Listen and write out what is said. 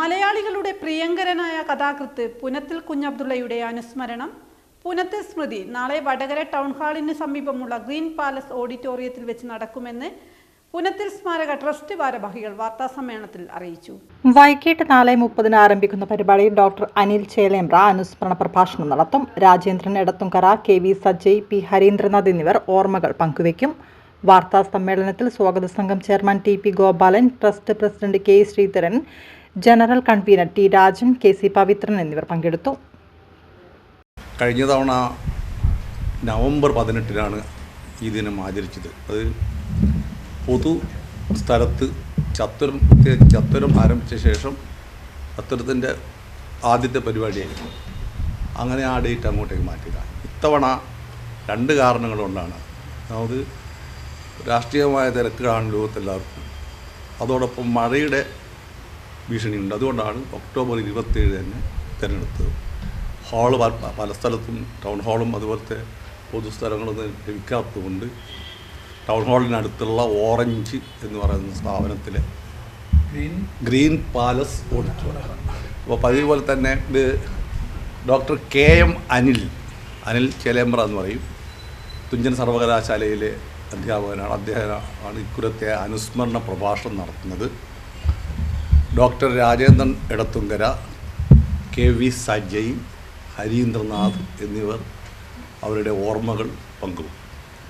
മലയാളികളുടെ പ്രിയങ്കരനായ കഥാകൃത്ത് പുനത്തിൽ കുഞ്ഞബ്ദുള്ളയുടെ അനുസ്മരണം പുനത്തിൽ സ്മൃതി നാളെ വടകര ടൗൺ ഹാളിന് സമീപമുള്ള ഗ്രീൻ പാലസ് ഓഡിറ്റോറിയത്തിൽ വെച്ച് നടക്കുമെന്ന് പുനത്തിൽ സ്മാരക ട്രസ്റ്റ് ഭാരവാഹികൾ വാർത്താസമ്മേളനത്തിൽ അറിയിച്ചു. വൈകിട്ട് നാല് മുപ്പതിന് ആരംഭിക്കുന്ന പരിപാടിയിൽ ഡോക്ടർ അനിൽ ചേലേമ്പ്ര അനുസ്മരണ പ്രഭാഷണം നടത്തും. Rajendran Edathumkara K V Sajay P Harindranath എന്നിവർ ഓർമ്മകൾ പങ്കുവയ്ക്കും. വാർത്താ സമ്മേളനത്തിൽ സ്വാഗത സംഘം chairman T P Gopalan trust president K Sreedharan general convener T Rajan K C Pavithran എന്നിവർ പങ്കെടുത്തു. കഴിഞ്ഞ തവണ നവംബർ പതിനെട്ടിനാണ് ഈ ദിനം ആചരിച്ചത്. അത് പൊതു സ്ഥലത്ത് ചത്തുരം ചത്തുരം ആരംഭിച്ച ശേഷം ചത്തുരത്തിന്റെ ആദ്യത്തെ പരിപാടിയായിരുന്നു. അങ്ങനെ ആ ഡേറ്റ് അങ്ങോട്ടേക്ക് മാറ്റിയതാണ്. ഇത്തവണ രണ്ട് കാരണങ്ങൾ കൊണ്ടാണ്. അതായത് രാഷ്ട്രീയമായ തിരക്കുകളാണ് ലോകത്തെല്ലാവർക്കും. അതോടൊപ്പം മഴയുടെ ഭീഷണിയുണ്ട്. അതുകൊണ്ടാണ് ഒക്ടോബർ ഇരുപത്തേഴ് തന്നെ തിരഞ്ഞെടുത്തത്. ഹാൾ പല സ്ഥലത്തും ടൗൺ ഹാളും അതുപോലത്തെ പൊതുസ്ഥലങ്ങളൊന്നും ലഭിക്കാത്തതുകൊണ്ട് ടൗൺ ഹാളിനടുത്തുള്ള ഓറഞ്ച് എന്ന് പറയുന്ന സ്ഥാപനത്തിലെ ഗ്രീൻ ഗ്രീൻ പാലസ് ഓഡിറ്റോറിയം അപ്പോൾ പതിവ് പോലെ തന്നെ ഇത് doctor K M Anil Anil Chelembra എന്ന് പറയും. തുഞ്ചൻ സർവകലാശാലയിലെ അധ്യാപകനാണ്. അദ്ദേഹമാണ് ഇക്കുരത്തെ അനുസ്മരണ പ്രഭാഷണം നടത്തുന്നത്. Doctor Rajendran Edathumkara K V Sajay Harindranath എന്നിവർ അവരുടെ ഓർമ്മകൾ പങ്കുവെക്കും.